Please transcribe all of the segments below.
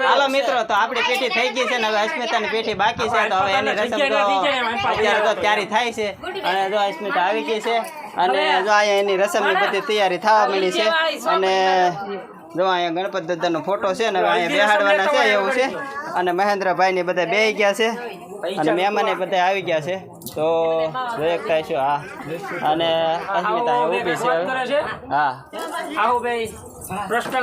હાલો મિત્રો તો આપણી પેઢી થઈ ગઈ છે ને હવે અસ્મિતાની પેઢી બાકી છે તો હવે એની રસમ તો અત્યારે તો તૈયારી થાય છે. અને જો અસ્મિતા આવી ગઈ છે અને જો અહીંયા એની રસમની બધી તૈયારી થવા મળી છે અને જો અહીંયા ગણપત દાદાનો ફોટો છે ને હવે અહીંયા બેહાડવાના છે એવું છે. અને મહેન્દ્રભાઈ ને બધા બેહી ગયા છે. અને મહેમાન બધા આવી ગયા છે. તો જોઈ થાય છે હા. અને અસ્મિતા ઊભી છે હા. આવો ભાઈ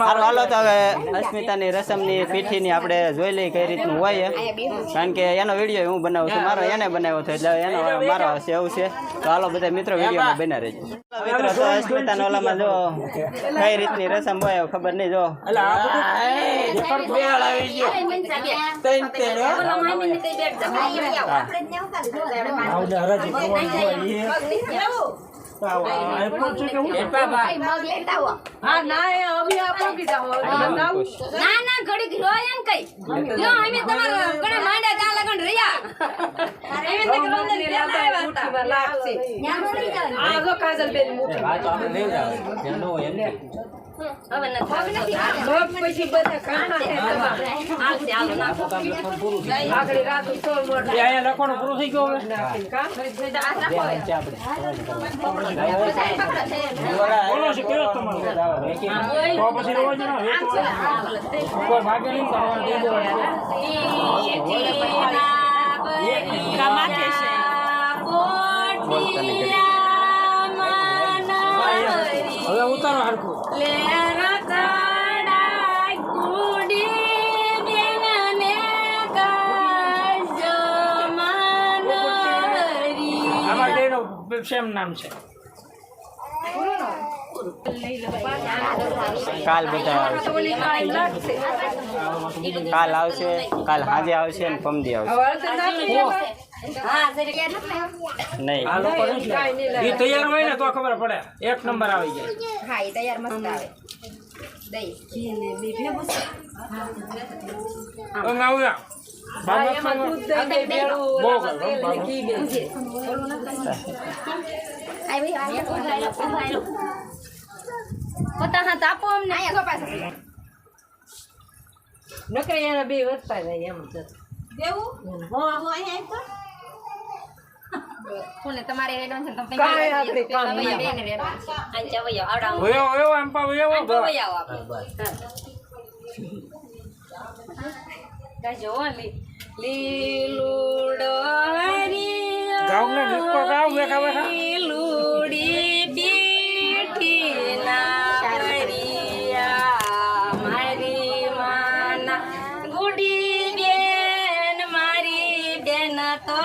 હાલો હાલો તો હવે અસ્મિતાની રસમની પીઠીની આપણે જોઈ લઈએ કઈ રીતનું હોય કારણ કે એનો વીડિયો હું બનાવું છું મારો એને બનાવ્યો હતો એટલે એનો મારો હશે એવું છે. તો હાલો બધા મિત્રો વિડીયોમાં બના રહેજો. મિત્રો તો અસ્મિતાના ઓલામાં જો કઈ રીતની રસમ હોય ખબર નહીં જો. ના ના ના ઘડીક રોય ને કઈ. જો અમે તમારા ઘણા માંડ્યા ત્યાં લગન રહ્યા. અમે તો રોંદર લેતા આવ્યા હતા. આ જો કાજલ બેન મુઠ્ઠી હવે નથી મગ પછી બધા કાંટા છે તમારે. હાલશે હાલો રાત સોળ મોઢ અહીંયા લખવાનું પૂરું થઈ ગયું હવે? નાખીને કામ બોલો છે હવે ઉતારો હરખું. સેમ નામ છે. કાલ બધા આવશે. કાલ આવશે કાલ હાજે આવશે અને પમદી આવશે. નહીં. આ લોકો તૈયાર હોય ને તો ખબર પડે. એક નંબર આવી જાય. હા એ તૈયાર મસ્ત આવે. હા, પોતા હાથ આપો અમને. નકરે બે વધતા જાય એમ જ. કોને તમારે રેડવાનું છે તમે કાંઈ આપણે કામ નહીં. બેને રેડવાનું છે. આવડા વયો વયો એમ પા વયો આંચા વયો આવો આપણે. કાજો લી લીલુડો હરિયો ગાવ ને નિકો ગાવ બેઠા બેઠા લીલુડી પીઠી ના પરિયા મારી માના. ગુડી બેન મારી બેન તો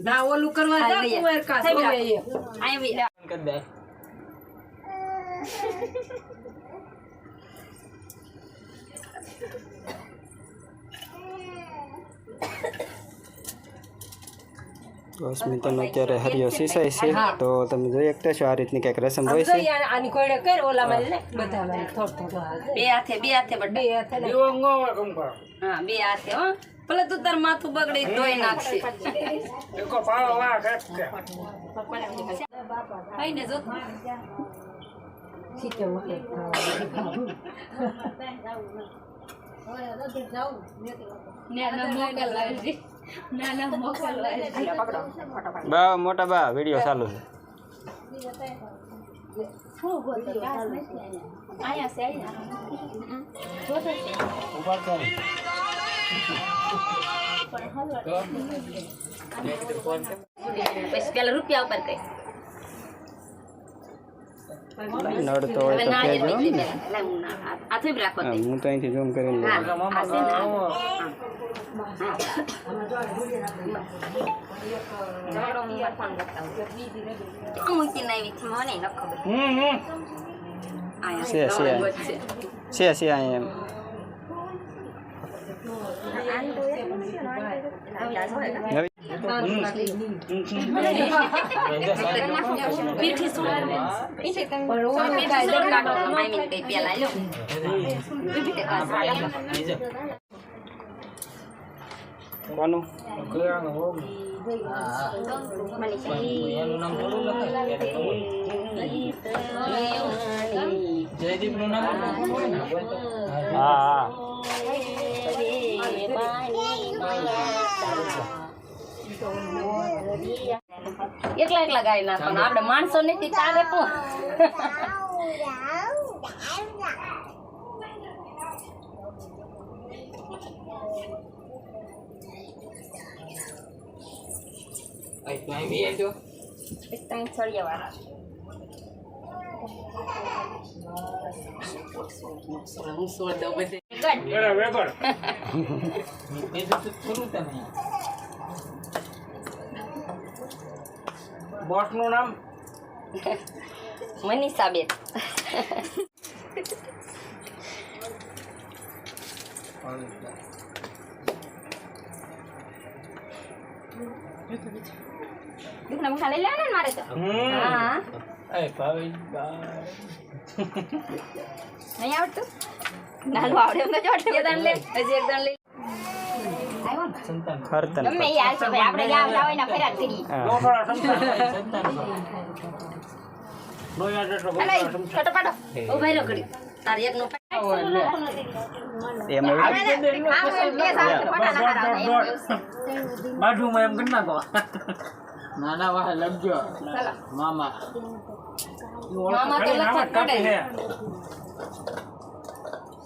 ના ઓલું કરવા જા આવી કુંવર કા થઈ સોવે ગયા. એ. આવી તો અસ્મિતાનો અત્યારે હરિયો સીસાય છે તો તમે જોઈ શકતા છો આ રીતની કંઈક રસમ આમ હોય જોઈ છે આ- આની કોયડે કર ઓલામાં લે બધામાં. થોડું થોડું હાલ. બે હાથે બે હાથે બે બટા હાથે ને. દીવો અંગો હોય કમ કરો હા બે હાથે હો. ભલે તું તાર માથું બગડી ધોઈ નાખશે. જો. બા મોટા બા વીડિયો ચાલુ છે. આયા છે આયા પછી પેલા રૂપિયા ઉપર કઈ નડતો હોય હવે તો આવી હું રાખો તે. અહીંથી ઝૂમ કરીને લઉં. છે. હા. ચાલો હું. મૂકીને આવી છે? મને ન ખબર હમ હમ છે છે છે છે અહીંયા એમ નવી કોનું હા હા એકલા એકલા ગાય નાખવાનું આપણે માણસો નથી ચાલે વાળા હું દઉં બધે. વેપાર નામ મનીષાબેન. દીકરા મખા લઈ લેવાના ને મારે તો હા નહીં આવડતું? નાનું આવડે એમ તો જો અઠે દાન લે હજી એક દાન લે. ખરતન. ગમે યાર છે ભાઈ આપણે ગામ જાવ એના ફરિયાદ કરી હા. થોડા સંતાન. ડોયા જેટલો હાલો એ, ડોફળા સમસા છોટો પાડો. ઊભા રહ્યો ઘડી તારે એકનો એમ બાજુમાં એમ કરી નાખો. નાના વાહ લગજો મામા. મામા તો લખત પડે.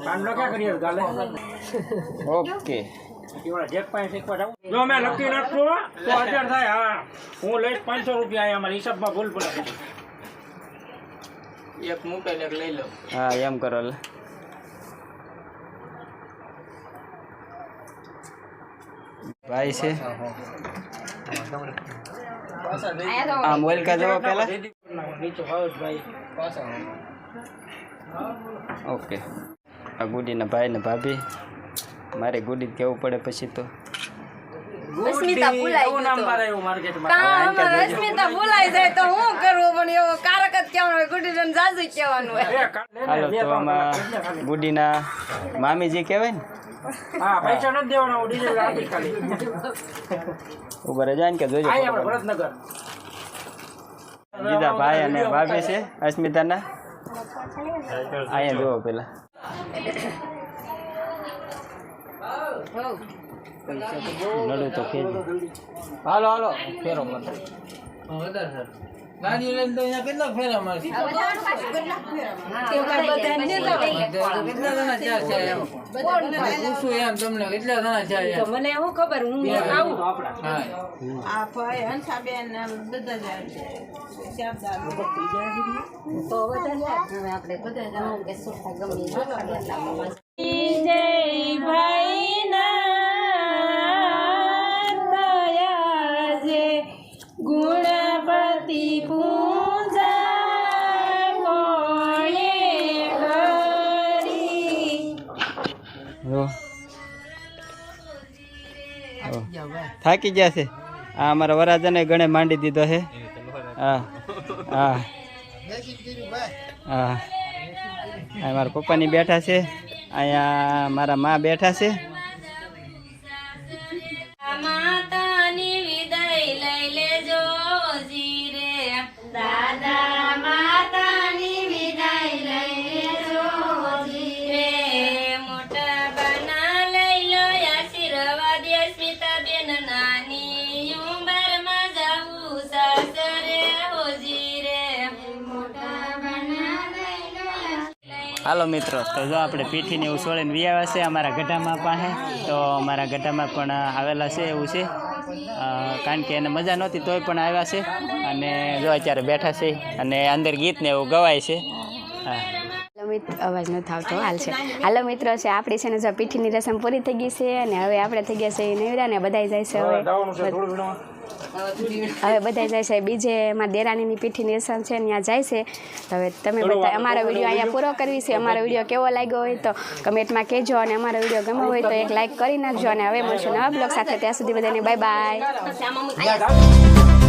કાંડો ક્યાં કરીએ ગાલે ઓકે એવડા જેક પાસે શીખવા જાઉં જો મેં લખી નાખશો તો હજાર થાય હા હું લઈશ પાંચસો રૂપિયા અહીંયા અમારા હિસાબમાં ભૂલ પડે એક મૂકેલ એક લઈ લો હા એમ કરો લે ભાઈ છે આયા તો આ મોબાઈલ કા જવા પેલા નીચે ભાવેશભાઈ ઓકે આ ગુડીના ભાઈ ને ભાભી મારે ગુડી કેવું પડે પછી તો અસ્મિતા ભૂલાઈ એવું ગયું નામ તો. મારે એવું માર્કેટમાં કાં અમારે અસ્મિતા ભૂલાઈ જાય તો હું કરવું પણ એવો કારક જ કહેવાનું હોય ગુડીને જાજુ કહેવાનું હોય હાલો તો આમાં મામીજી કહેવાય ને હા પૈસા નથી દેવાના હું ડીઝલ ખાલી ઊભા રજા ને કે જોજો આપણે ભરતનગર બીજા ભાઈ અને ભાભી છે અસ્મિતાના અહીંયા જુઓ પેલા નડું તો કેજો હાલો હાલો. ફેરો મત ગાડી લઈને તો અહીંયા કેટલા ફેરા મારશે? કેટલા જણા ચાર છે પૂછું એમ તમને કેટલા જણા ચા મને શું ખબર? હું આવું? આ ભાઈ હંસાબેન બધા જ તો બધા આપણે બધા જણાવું કે શું ગમે. એ ખાલી આટલામાં. જય ભાઈના દયા જે ગુણપતિ થાકી ગયા છે. આ અમારા વરાજાને ગણે માંડી દીધો છે. હા હા. હા. મારા પપ્પાની બેઠા છે. અહીંયા મારા મા બેઠા છે. હાલો મિત્રો તો જો આપણે પીઠીને એવું સોળીને વિયાવ્યા છે અમારા ગઢામાં પાસે તો અમારા ગઢામાં પણ આવેલા છે એવું છે. કારણ કે એને મજા નહોતી તોય પણ આવ્યા છે. અને જો અત્યારે બેઠા છે અને અંદર ગીતને એવું ગવાય છે. હા. હાલો મિત્ર અવાજ નથી આવતો હાલ છે. હાલો મિત્રો છે આપણી છે ને જો પીઠીની રસમ પૂરી થઈ ગઈ છે અને હવે આપણે થઈ ગયા છે નવરા ને બધા જાય છે હવે હવે બધા જાય છે બીજે એમાં દેરાણીની પીઠીની રસમ છે ત્યાં જાય છે. તો હવે તમે બધા અમારો વીડિયો અહીંયા પૂરો કરવી છે અમારો વીડિયો કેવો લાગ્યો હોય તો કમેન્ટમાં કહેજો અને અમારો વીડિયો ગમ્યો હોય તો એક લાઇક કરી નાખજો અને હવે મળશું નવા બ્લોગ સાથે. ત્યાં સુધી બધાને બાય બાય